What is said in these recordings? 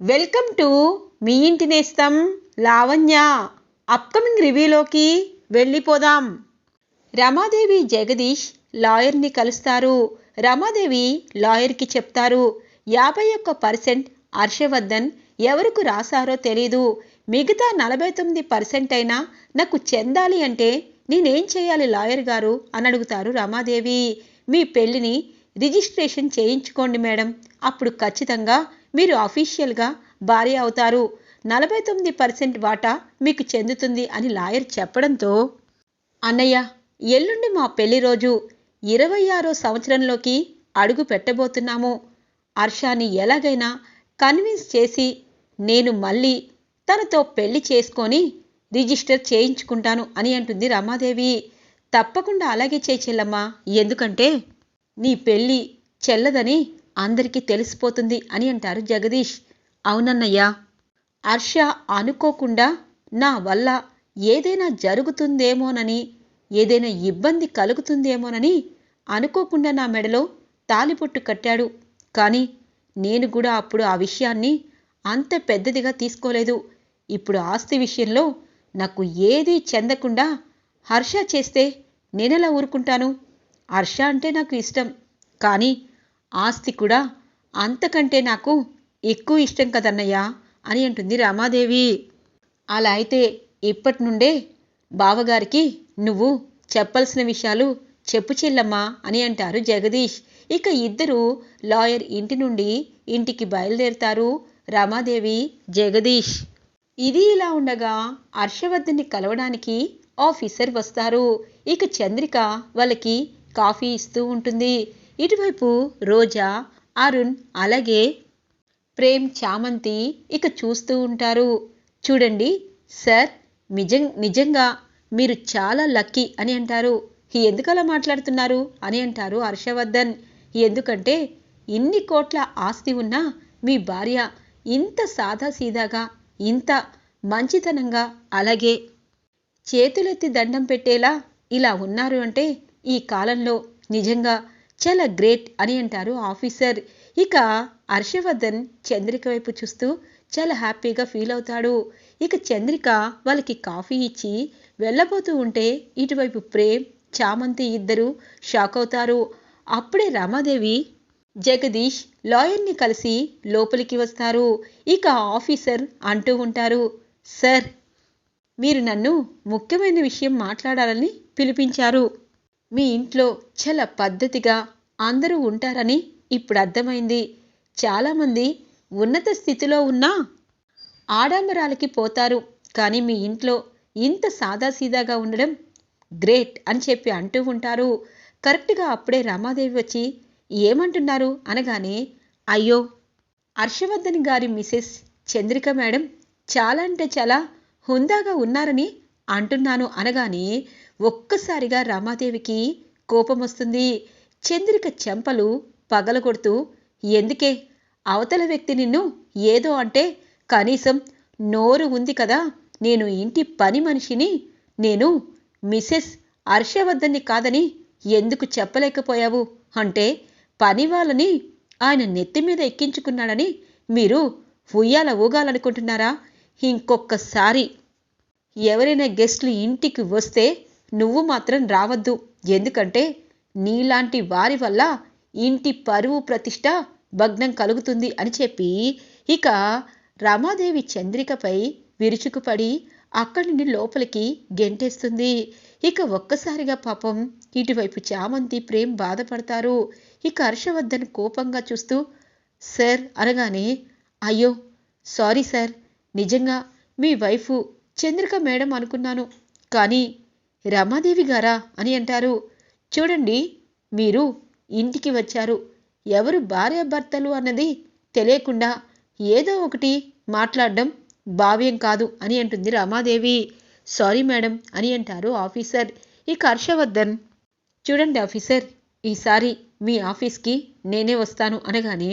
Welcome to me ఇంటి నేస్తం Lavanya. Upcoming రివ్యూలోకి వెళ్ళిపోదాం. రమాదేవి జగదీష్ లాయర్ని కలుస్తారు. రమాదేవి లాయర్కి చెప్తారు యాభై ఒక్క పర్సెంట్ హర్షవర్ధన్ ఎవరికి రాశారో తెలీదు. మిగతా నలభై తొమ్మిది పర్సెంట్ అయినా నాకు చెందాలి అంటే నేనేం చేయాలి లాయర్ గారు అని అడుగుతారు రమాదేవి. మీ పెళ్ళిని రిజిస్ట్రేషన్ చేయించుకోండి మేడం. అప్పుడు ఖచ్చితంగా మీరు అఫీషియల్గా భార్య అవుతారు. నలభై తొమ్మిది పర్సెంట్ వాటా మీకు చెందుతుంది అని లాయర్ చెప్పడంతో అన్నయ్య ఎల్లుండి మా పెళ్ళి రోజు ఇరవై ఆరో సంవత్సరంలోకి అడుగు పెట్టబోతున్నాము. హర్షాని ఎలాగైనా కన్విన్స్ చేసి నేను మళ్ళీ తనతో పెళ్ళి చేసుకొని రిజిస్టర్ చేయించుకుంటాను అని అంటుంది రమాదేవి. తప్పకుండా అలాగే చేయి చెల్లమ్మా. ఎందుకంటే నీ పెళ్ళి చెల్లదని అందరికీ తెలిసిపోతుంది అని అంటారు జగదీష్. అవునన్నయ్యా. హర్ష అనుకోకుండా నా వల్ల ఏదైనా జరుగుతుందేమోనని ఏదైనా ఇబ్బంది కలుగుతుందేమోనని అనుకోకుండా నా మెడలో తాలిపొట్టు కట్టాడు. కానీ నేను కూడా అప్పుడు ఆ విషయాన్ని అంత పెద్దదిగా తీసుకోలేదు. ఇప్పుడు ఆస్తి విషయంలో నాకు ఏదీ చెందకుండా హర్ష చేస్తే నేనెలా ఊరుకుంటాను? హర్ష అంటే నాకు ఇష్టం. కానీ ఆస్తి కూడా అంతకంటే నాకు ఎక్కువ ఇష్టం కదన్నయ్యా అని అంటుంది రమాదేవి. అలా అయితే ఇప్పటి నుండే బావగారికి నువ్వు చెప్పాల్సిన విషయాలు చెప్పు చెల్లమ్మా అని అంటారు జగదీష్. ఇక ఇద్దరు లాయర్ ఇంటి నుండి ఇంటికి బయలుదేరుతారు రమాదేవి జగదీష్. ఇది ఇలా ఉండగా హర్షవర్ధన్ని కలవడానికి ఆఫీసర్ వస్తారు. ఇక చంద్రిక వాళ్ళకి కాఫీ ఇస్తూ ఉంటుంది. ఇటువైపు రోజా అరుణ్ అలాగే ప్రేమ్ చామంతి ఇక చూస్తూ ఉంటారు. చూడండి సార్ నిజం నిజంగా మీరు చాలా లక్కీ అని అంటారు. ఎందుకలా మాట్లాడుతున్నారు అని అంటారు హర్షవర్ధన్. ఎందుకంటే ఇన్ని కోట్ల ఆస్తి ఉన్నా మీ భార్య ఇంత సాదాసీదాగా ఇంత మంచితనంగా అలాగే చేతులెత్తి దండం పెట్టేలా ఇలా ఉన్నారు అంటే ఈ కాలంలో నిజంగా చాలా గ్రేట్ అని అంటారు ఆఫీసర్. ఇక హర్షవర్ధన్ చంద్రిక వైపు చూస్తూ చాలా హ్యాపీగా ఫీల్ అవుతాడు. ఇక చంద్రిక వాళ్ళకి కాఫీ ఇచ్చి వెళ్ళబోతూ ఉంటే ఇటువైపు ప్రేమ్ చామంతి ఇద్దరు షాక్ అవుతారు. అప్పుడే రమాదేవి జగదీష్ లాయర్ని కలిసి లోపలికి వస్తారు. ఇక ఆఫీసర్ అంటూ ఉంటారు సార్ మీరు నన్ను ముఖ్యమైన విషయం మాట్లాడాలని పిలిపించారు. మీ ఇంట్లో చాలా పద్ధతిగా అందరూ ఉంటారని ఇప్పుడు అర్థమైంది. చాలామంది ఉన్నత స్థితిలో ఉన్నా ఆడంబరాలకి పోతారు. కానీ మీ ఇంట్లో ఇంత సాదాసీదాగా ఉండడం గ్రేట్ అని చెప్పి అంటూ ఉంటారు. కరెక్ట్గా అప్పుడే రామాదేవి వచ్చి ఏమంటున్నారు అనగానే అయ్యో హర్షవర్ధన్ గారి మిసెస్ చంద్రిక మేడం చాలా అంటే చాలా హుందాగా ఉన్నారని అంటున్నాను అనగానే ఒక్కసారిగా రమాదేవికి కోపం వస్తుంది చంద్రిక చెంపలు పగలగొడుతూ ఎందుకే? అవతల వ్యక్తి నిన్ను ఏదో అంటే కనీసం నోరు ఉంది కదా నేను ఇంటి పని మనిషిని నేను మిసెస్ హర్షవర్ధన్ని కాదని ఎందుకు చెప్పలేకపోయావు? అంటే పని వాళ్ళని ఆయన నెత్తి మీద ఎక్కించుకున్నాడని మీరు ఉయ్యాల ఊగాలనుకుంటున్నారా? ఇంకొకసారి ఎవరైనా గెస్ట్లు ఇంటికి వస్తే నువ్వు మాత్రం రావద్దు. ఎందుకంటే నీలాంటి వారి వల్ల ఇంటి పరువు ప్రతిష్ట భగ్నం కలుగుతుంది అని చెప్పి ఇక రమాదేవి చంద్రికపై విరుచుకుపడి అక్కడి నుండి లోపలికి గెంటేస్తుంది. ఇక ఒక్కసారిగా పాపం ఇటువైపు చామంతి ప్రేమ్ బాధపడతారు. ఇక హర్షవర్ధన్ కోపంగా చూస్తూ సార్ అనగానే అయ్యో సారీ సార్ నిజంగా మీ వైఫ్ చంద్రిక మేడం అనుకున్నాను. కానీ రమాదేవి గారా అని అంటారు. చూడండి మీరు ఇంటికి వచ్చారు. ఎవరు భార్యాభర్తలు అన్నది తెలియకుండా ఏదో ఒకటి మాట్లాడడం భావ్యం కాదు అని అంటుంది రమాదేవి. సారీ మేడం అని అంటారు ఆఫీసర్. ఇక హర్షవర్ధన్ చూడండి ఆఫీసర్ ఈసారి మీ ఆఫీస్కి నేనే వస్తాను అనగానే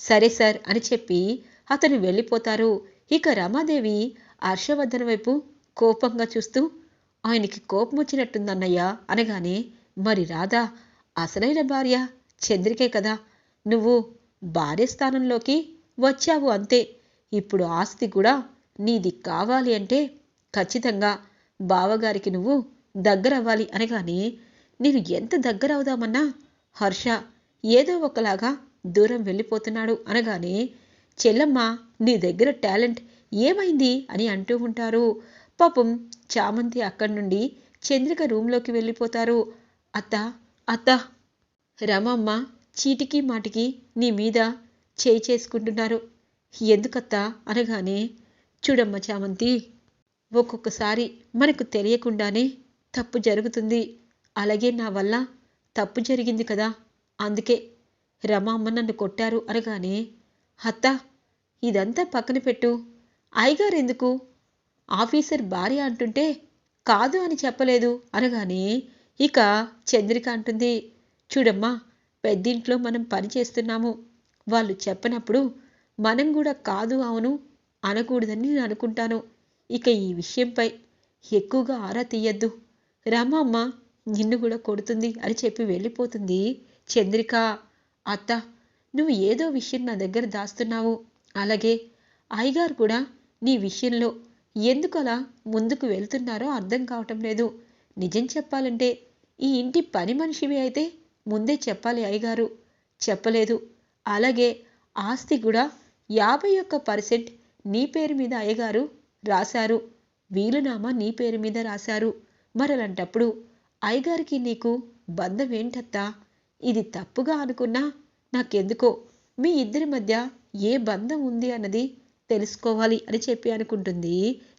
సరే సార్ అని చెప్పి అతను వెళ్ళిపోతారు. ఇక రమాదేవి హర్షవర్ధన్ వైపు కోపంగా చూస్తూ ఆయనకి కోపం వచ్చినట్టుందన్నయ్యా అనగానే మరి రాధా అసలైన భార్య చంద్రికే కదా. నువ్వు భార్య స్థానంలోకి వచ్చావు అంతే. ఇప్పుడు ఆస్తి కూడా నీది కావాలి అంటే ఖచ్చితంగా బావగారికి నువ్వు దగ్గరవ్వాలి. అనగానే నేను ఎంత దగ్గర అవుదామన్నా హర్ష ఏదో ఒకలాగా దూరం వెళ్ళిపోతున్నాడు. అనగానే చెల్లమ్మ నీ దగ్గర టాలెంట్ ఏమైంది? అని అంటూ ఉంటారు. పాపం చామంతి అక్కడి నుండి చంద్రిక రూంలోకి వెళ్ళిపోతారు. అత్త అత్త! రమమ్మ చీటికి మాటికి నీ మీద చేయి చేసుకుంటున్నారు. ఎందుకత్తా అనగానే చూడమ్మ చామంతి ఒక్కొక్కసారి మనకు తెలియకుండానే తప్పు జరుగుతుంది. అలాగే నా వల్ల తప్పు జరిగింది కదా. అందుకే రమమ్మ నన్ను కొట్టారు అనగానే అత్త ఇదంతా పక్కన పెట్టు. అయ్యగారు ఎందుకు ఆఫీసర్ భార్య అంటుంటే కాదు అని చెప్పలేదు అనగానే ఇక చంద్రిక అంటుంది చూడమ్మా పెద్దింట్లో మనం పని చేస్తున్నాము. వాళ్ళు చెప్పనప్పుడు మనం కూడా కాదు అవును అనకూడదని నేను అనుకుంటాను. ఇక ఈ విషయంపై ఎక్కువగా ఆరా తీయద్దు. రామమ్మ నిన్ను కూడా కొడుతుంది అని చెప్పి వెళ్ళిపోతుంది చంద్రిక. అత్త నువ్వు ఏదో విషయం నా దగ్గర దాస్తున్నావు. అలాగే అయ్యగారు కూడా నీ విషయంలో ఎందుకు అలా ముందుకు వెళ్తున్నారో అర్థం కావటం లేదు. నిజం చెప్పాలంటే ఈ ఇంటి పని మనిషివి అయితే ముందే చెప్పాలి అయ్యగారు. చెప్పలేదు. అలాగే ఆస్తి కూడా యాభై ఒక్క పర్సెంట్ నీ పేరు మీద అయ్యగారు రాశారు. వీలునామా నీ పేరు మీద రాశారు. మరలాంటప్పుడు అయ్యగారికి నీకు బంధం ఏంటత్తా ఇది తప్పుగా అనుకున్నా నాకెందుకో? మీ ఇద్దరి మధ్య ఏ బంధం ఉంది అన్నది తెలుసుకోవాలి అని చెప్పి అనుకుంటుంది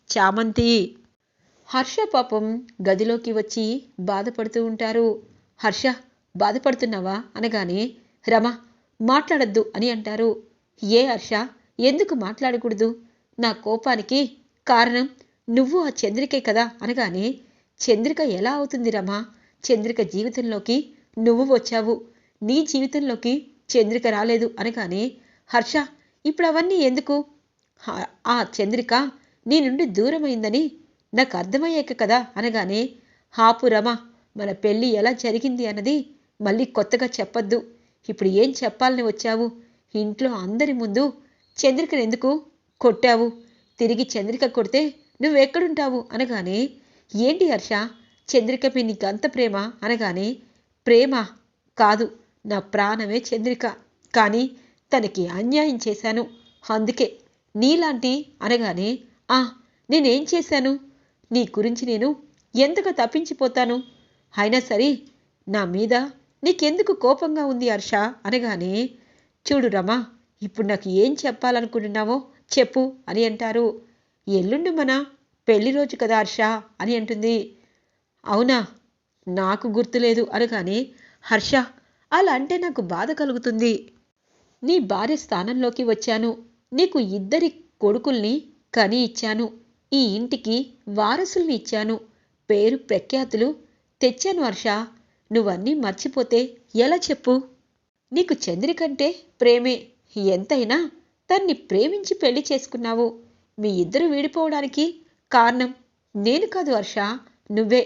చామంతి. హర్ష పాపం గదిలోకి వచ్చి బాధపడుతూ ఉంటారు. హర్ష బాధపడుతున్నావా? అనగానే రమ మాట్లాడద్దు అని అంటారు. ఏ హర్ష ఎందుకు మాట్లాడకూడదు? నా కోపానికి కారణం నువ్వు ఆ చంద్రికే కదా అనగానే చంద్రిక ఎలా అవుతుంది రమా? చంద్రిక జీవితంలోకి నువ్వు వచ్చావు. నీ జీవితంలోకి చంద్రిక రాలేదు అనగానే హర్ష ఇప్పుడు అవన్నీ ఎందుకు? ఆ చంద్రిక నీ నుండి దూరమైందని నాకు అర్థమయ్యాక కదా అనగానే హాపురమ మన పెళ్ళి ఎలా జరిగింది అన్నది మళ్ళీ కొత్తగా చెప్పొద్దు. ఇప్పుడు ఏం చెప్పాలని వచ్చావు? ఇంట్లో అందరి ముందు చంద్రికను ఎందుకు కొట్టావు? తిరిగి చంద్రిక కొడితే నువ్వెక్కడుంటావు అనగానే ఏంటి హర్ష చంద్రికపై నీకు అంత ప్రేమ? అనగానే ప్రేమ కాదు నా ప్రాణమే చంద్రిక. కానీ తనకి అన్యాయం చేశాను. అందుకే నీలాంటి అనగానే ఆ నేనేం చేశాను? నీ గురించి నేను ఎంతగా తప్పించిపోతాను? అయినా సరే నా మీద నీకెందుకు కోపంగా ఉంది హర్ష? అనగానే చూడు రమా ఇప్పుడు నాకు ఏం చెప్పాలనుకుంటున్నావో చెప్పు అని అంటారు. ఎల్లుండి మన పెళ్ళి రోజు కదా హర్ష? అని అంటుంది. అవునా? నాకు గుర్తులేదు అనగానే హర్ష అలా అంటే నాకు బాధ కలుగుతుంది. నీ భార్య స్థానంలోకి వచ్చాను. నీకు ఇద్దరి కొడుకుల్ని కని ఇచ్చాను. ఈ ఇంటికి వారసుల్ని ఇచ్చాను. పేరు ప్రఖ్యాతులు తెచ్చాను హర్ష. నువ్వన్నీ మర్చిపోతే ఎలా చెప్పు? నీకు చంద్రికంటే ప్రేమే. ఎంతైనా తన్ని ప్రేమించి పెళ్ళి చేసుకున్నావు. మీ ఇద్దరు విడిపోవడానికి కారణం నేను కాదు హర్ష నువ్వే.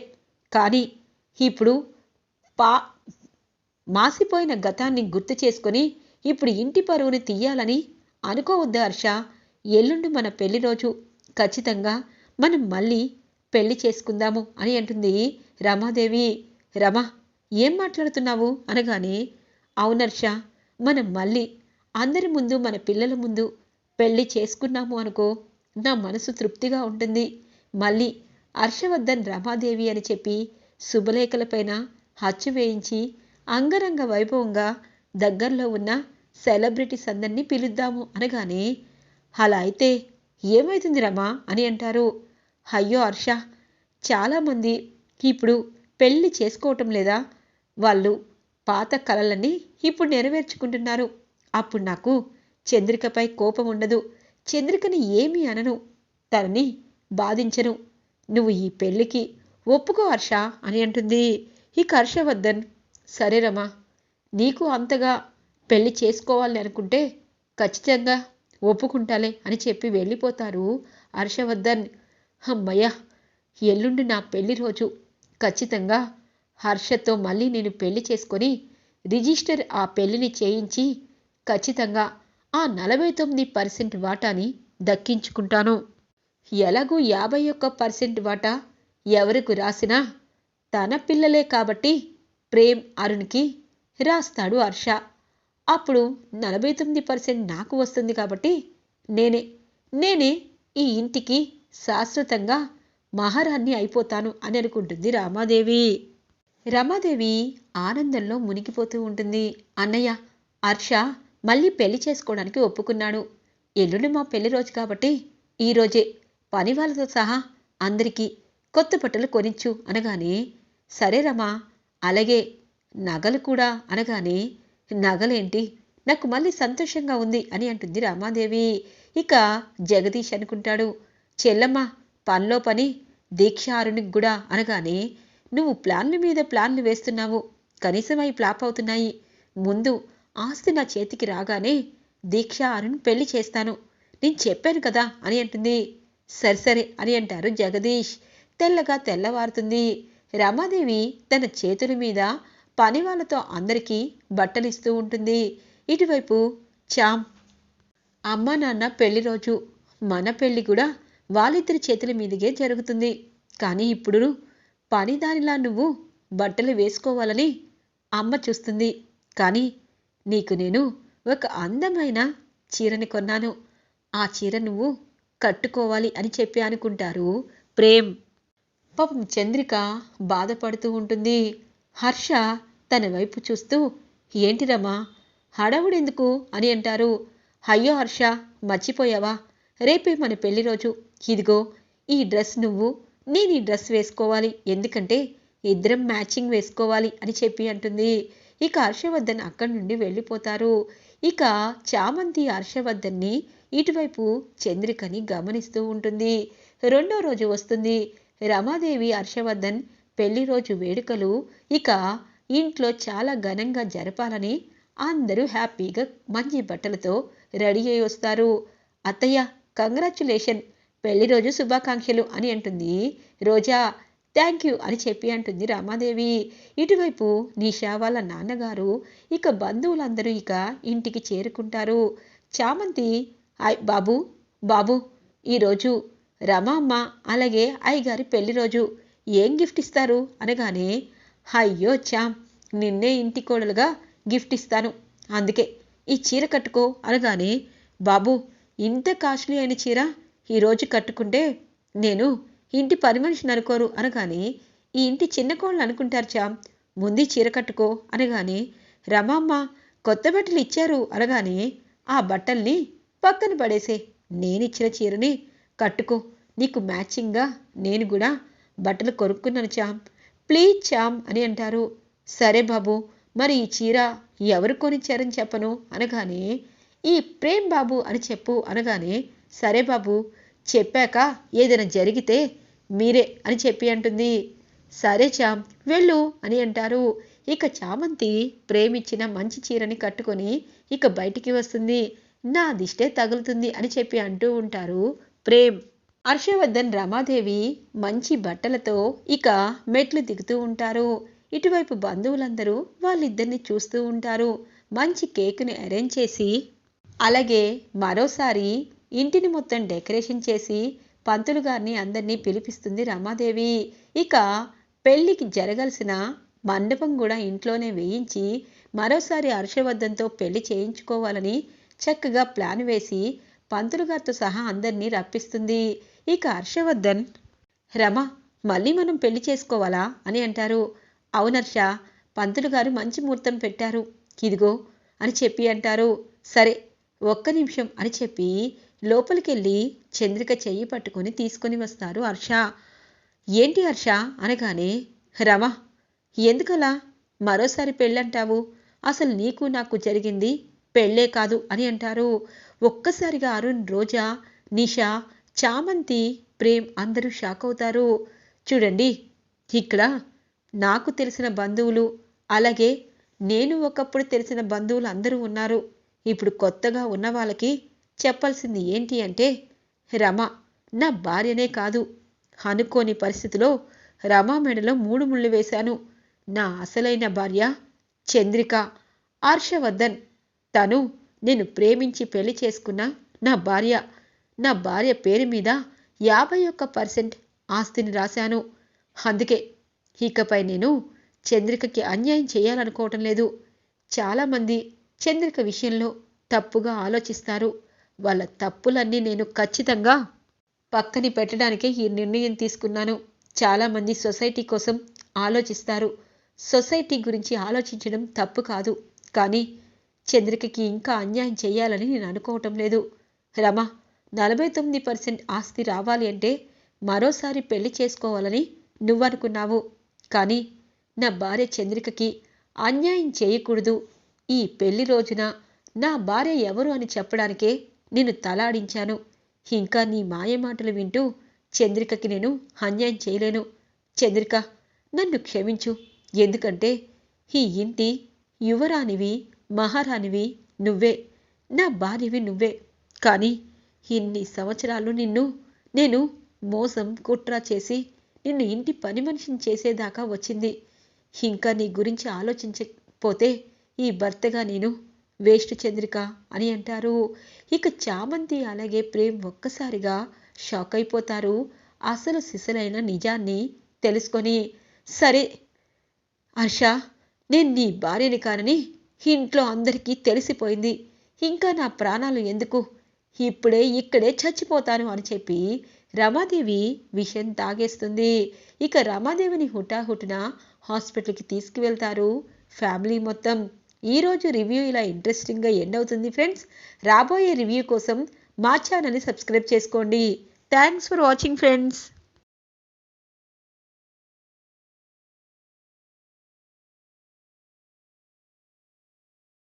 కానీ ఇప్పుడు పా మాసిపోయిన గతాన్ని గుర్తు చేసుకొని ఇప్పుడు ఇంటి పరువుని తీయాలని అనుకోవద్దు హర్ష? ఎల్లుండి మన పెళ్ళి రోజు. ఖచ్చితంగా. మనం మళ్ళీ పెళ్ళి చేసుకుందాము అని అంటుంది రమాదేవి. రమ ఏం మాట్లాడుతున్నావు? అనగానే అవునర్ష మనం మళ్ళీ అందరి ముందు మన పిల్లల ముందు పెళ్ళి చేసుకున్నాము అనుకో నా మనసు తృప్తిగా ఉంటుంది. మళ్ళీ హర్షవర్ధన్ రమాదేవి అని చెప్పి శుభలేఖలపైన హచ్చు వేయించి అంగరంగ వైభవంగా దగ్గరలో ఉన్న సెలబ్రిటీస్ అందరినీ పిలుద్దాము అనగానే అలా అయితే ఏమవుతుంది రమా? అని అంటారు. అయ్యో హర్ష చాలామంది ఇప్పుడు పెళ్ళి చేసుకోవటం లేదా? వాళ్ళు పాత కలలన్నీ ఇప్పుడు నెరవేర్చుకుంటున్నారు. అప్పుడు నాకు చంద్రికపై కోపం ఉండదు. చంద్రికని ఏమీ అనను. తనని బాధించను. నువ్వు ఈ పెళ్ళికి ఒప్పుకో హర్ష అని అంటుంది. ఇక హర్షవర్ధన్ సరే రమా నీకు అంతగా పెళ్ళి చేసుకోవాలని అనుకుంటే ఖచ్చితంగా ఒప్పుకుంటాలే అని చెప్పి వెళ్ళిపోతారు హర్షవర్ధన్. అమ్మయ్య ఎల్లుండి నా పెళ్ళి రోజు. ఖచ్చితంగా హర్షతో మళ్ళీ నేను పెళ్ళి చేసుకొని రిజిస్టర్ ఆ పెళ్ళిని చేయించి ఖచ్చితంగా ఆ నలభై తొమ్మిది పర్సెంట్ వాటాని దక్కించుకుంటాను. ఎలాగూ యాభై ఒక్క పర్సెంట్ వాటా ఎవరికి రాసినా తన పిల్లలే కాబట్టి ప్రేమ్ అరుణ్కి రాస్తాడు హర్ష. అప్పుడు నలభై తొమ్మిది పర్సెంట్ నాకు వస్తుంది కాబట్టి నేనే నేనే ఈ ఇంటికి శాశ్వతంగా మహారాణి అయిపోతాను అని అనుకుంటుంది రామాదేవి. రమాదేవి ఆనందంలో మునిగిపోతూ ఉంటుంది. అన్నయ్య హర్ష మళ్ళీ పెళ్ళి చేసుకోవడానికి ఒప్పుకున్నాడు. ఎల్లుండి మా పెళ్ళి రోజు కాబట్టి ఈరోజే పని వాళ్ళతో సహా అందరికీ కొత్త బట్టలు కొనిచ్చు అనగానే సరే రమా అలాగే నగలు కూడా అనగానే నగలేంటి? నాకు మళ్ళీ సంతోషంగా ఉంది అని అంటుంది రామాదేవి. ఇక జగదీష్ అనుకుంటాడు చెల్లమ్మ పనిలో పని దీక్షారునికి కూడా అనగానే నువ్వు ప్లాన్ల మీద ప్లాన్లు వేస్తున్నావు కనీసం అవి ఫ్లాప్ అవుతున్నాయి. ముందు ఆస్తి నా చేతికి రాగానే దీక్ష అరుణ్ పెళ్ళి చేస్తాను. నేను చెప్పాను కదా అని అంటుంది. సరే సరే అని అంటారు జగదీష్. తెల్లగా తెల్లవారుతుంది. రమాదేవి తన చేతుల మీద పని వాళ్ళతో అందరికీ బట్టలిస్తూ ఉంటుంది. ఇటువైపు చామ్ అమ్మ నాన్న పెళ్ళి రోజు మన పెళ్ళి కూడా వాళ్ళిద్దరి చేతుల మీదుగే జరుగుతుంది. కానీ ఇప్పుడు పనిదానిలా నువ్వు బట్టలు వేసుకోవాలని అమ్మ చూస్తుంది. కానీ నీకు నేను ఒక అందమైన చీరని కొన్నాను. ఆ చీర నువ్వు కట్టుకోవాలి అని చెప్పి అనుకుంటారు ప్రేమ్. పాపం చంద్రిక బాధపడుతూ ఉంటుంది. హర్ష తన వైపు చూస్తూ ఏంటి రమా? హడావుడెందుకు? అని అంటారు. అయ్యో హర్ష మర్చిపోయావా? రేపే మన పెళ్ళి రోజు. ఇదిగో ఈ డ్రెస్ నువ్వు నేను ఈ డ్రెస్ వేసుకోవాలి. ఎందుకంటే ఇద్దరం మ్యాచింగ్ వేసుకోవాలి అని చెప్పి అంటుంది. ఇక హర్షవర్ధన్ అక్కడి నుండి వెళ్ళిపోతారు. ఇక చామంతి హర్షవర్ధన్ని ఇటువైపు చంద్రికని గమనిస్తూ ఉంటుంది. రెండో రోజు వస్తుంది. రమాదేవి హర్షవర్ధన్ పెళ్ళి రోజు వేడుకలు ఇక ఇంట్లో చాలా ఘనంగా జరపాలని అందరూ హ్యాపీగా మంచి బట్టలతో రెడీ అయి వస్తారు. అత్తయ్య కంగ్రాచులేషన్! పెళ్ళి రోజు శుభాకాంక్షలు అని అంటుంది రోజా. థ్యాంక్ యూ అని చెప్పి అంటుంది రామాదేవి. ఇటువైపు నిషా వాళ్ళ నాన్నగారు ఇక బంధువులందరూ ఇక ఇంటికి చేరుకుంటారు. చామంతి ఐ బాబు బాబు ఈరోజు రమమ్మ అలాగే అయ్యగారి పెళ్ళి రోజు. ఏం గిఫ్ట్ ఇస్తారు? అనగానే అయ్యో చామ్ నిన్నే ఇంటి కోడలుగా గిఫ్ట్ ఇస్తాను. అందుకే ఈ చీర కట్టుకో అనగానే బాబు ఇంత కాస్ట్లీ అయిన చీర ఈరోజు కట్టుకుంటే నేను ఇంటి పని మనిషిని అనుకోరు అనగానే ఈ ఇంటి చిన్న కోళ్ళు అనుకుంటారు చామ్ ముందు చీర కట్టుకో అనగానే రమమ్మ కొత్త బట్టలు ఇచ్చారు అనగానే ఆ బట్టల్ని పక్కన పడేసే నేనిచ్చిన చీరని కట్టుకో నీకు మ్యాచింగ్గా నేను కూడా బట్టలు కొనుక్కున్నాను చామ్. ప్లీజ్ చామ్ అని అంటారు. సరే బాబు మరి ఈ చీర ఎవరు కొనిచ్చారని చెప్పను అనగానే ఈ ప్రేమ్ బాబు అని చెప్పు అనగానే సరే బాబు చెప్పాక ఏదైనా జరిగితే మీరే అని చెప్పి అంటుంది. సరే చామ్ వెళ్ళు అని అంటారు. ఇక చామంతి ప్రేమిచ్చిన మంచి చీరని కట్టుకొని ఇక బయటికి వస్తుంది. నా దిష్టే తగులుతుంది అని చెప్పి అంటూ ఉంటారు ప్రేమ్. హర్షవర్ధన్ రమాదేవి మంచి బట్టలతో ఇక మెట్లు దిగుతూ ఉంటారు. ఇటువైపు బంధువులందరూ వాళ్ళిద్దరిని చూస్తూ ఉంటారు. మంచి కేకుని అరేంజ్ చేసి అలాగే మరోసారి ఇంటిని మొత్తం డెకరేషన్ చేసి పంతులు గారిని అందరినీ పిలిపిస్తుంది రమాదేవి. ఇక పెళ్ళికి జరగాల్సిన మండపం కూడా ఇంట్లోనే వేయించి మరోసారి హర్షవర్ధన్తో పెళ్ళి చేయించుకోవాలని చక్కగా ప్లాన్ వేసి పంతులు గారితో సహా అందరినీ రప్పిస్తుంది. ఇక హర్షవర్ధన్ రమ మళ్ళీ మనం పెళ్ళి చేసుకోవాలా అని అంటారు. అవునర్ష పంతులు గారు మంచి ముహూర్తం పెట్టారు. ఇదిగో అని చెప్పి అంటారు. సరే ఒక్క నిమిషం అని చెప్పి లోపలికెళ్ళి చంద్రిక చెయ్యి పట్టుకొని తీసుకొని వస్తారు హర్ష. ఏంటి హర్ష అనగానే రమ ఎందుకలా? మరోసారి పెళ్ళంటావు. అసలు నీకు నాకు జరిగింది పెళ్ళే కాదు అని అంటారు. ఒక్కసారిగా అరుణ్ రోజా నిషా చామంతి ప్రేమ్ అందరూ షాక్ అవుతారు చూడండి ఇక్కడ నాకు తెలిసిన బంధువులు అలాగే నేను ఒకప్పుడు తెలిసిన బంధువులు అందరూ ఉన్నారు. ఇప్పుడు కొత్తగా ఉన్న వాళ్ళకి చెప్పాల్సింది ఏంటి అంటే రమ నా భార్యనే కాదు. అనుకోని పరిస్థితిలో రమ మెడలో మూడు ముళ్ళు వేశాను. నా అసలైన భార్య చంద్రిక హర్షవర్ధన్. తను నేను ప్రేమించి పెళ్ళి చేసుకున్న నా భార్య నా భార్య పేరు మీద యాభై ఒక్క పర్సెంట్ ఆస్తిని రాశాను. అందుకే ఇకపై నేను చంద్రికకి అన్యాయం చేయాలనుకోవటం లేదు. చాలామంది చంద్రిక విషయంలో తప్పుగా ఆలోచిస్తారు. వాళ్ళ తప్పులన్నీ నేను ఖచ్చితంగా పక్కని పెట్టడానికే ఈ నిర్ణయం తీసుకున్నాను. చాలామంది సొసైటీ కోసం ఆలోచిస్తారు. సొసైటీ గురించి ఆలోచించడం తప్పు కాదు. కానీ చంద్రికకి ఇంకా అన్యాయం చేయాలని నేను అనుకోవటం లేదు. రమా నలభై తొమ్మిది పర్సెంట్ ఆస్తి రావాలి అంటే మరోసారి పెళ్ళి చేసుకోవాలని నువ్వనుకున్నావు. కానీ నా భార్య చంద్రికకి అన్యాయం చేయకూడదు. ఈ పెళ్ళి రోజున నా భార్య ఎవరు అని చెప్పడానికే నేను తలాడించాను. ఇంకా నీ మాయమాటలు వింటూ చంద్రికకి నేను అన్యాయం చేయలేను. చంద్రిక నన్ను క్షమించు. ఎందుకంటే ఈ ఇంటి యువరానివి మహారాణివి నువ్వే. నా భార్యవి నువ్వే. కానీ ఇన్ని సంవత్సరాలు నిన్ను నేను మోసం కుట్ర చేసి నిన్ను ఇంటి పని మనిషిని చేసేదాకా వచ్చింది. ఇంకా నీ గురించి ఆలోచించకపోతే ఈ భర్తగా నేను వేస్ట్ చంద్రిక అని అంటారు. ఇక చామంతి అలాగే ప్రేమ్ ఒక్కసారిగా షాక్ అయిపోతారు. అసలు సిసలైన నిజాన్ని తెలుసుకొని సరే హర్ష నేను నీ భార్యని కానని ఇంట్లో అందరికీ తెలిసిపోయింది. ఇంకా నా ప్రాణాలు ఎందుకు ఇప్పుడే ఇక్కడే చచ్చిపోతాను అని చెప్పి రమాదేవి విషయం తాగేస్తుంది ఇక రమాదేవిని హుటాహుటిన హాస్పిటల్కి తీసుకువెళ్తారు ఫ్యామిలీ మొత్తం. ఈరోజు రివ్యూ ఇలా ఇంట్రెస్టింగ్గా ఎండ్ అవుతుంది ఫ్రెండ్స్. రాబోయే రివ్యూ కోసం మా ఛానల్ని సబ్స్క్రైబ్ చేసుకోండి. Thanks for watching friends.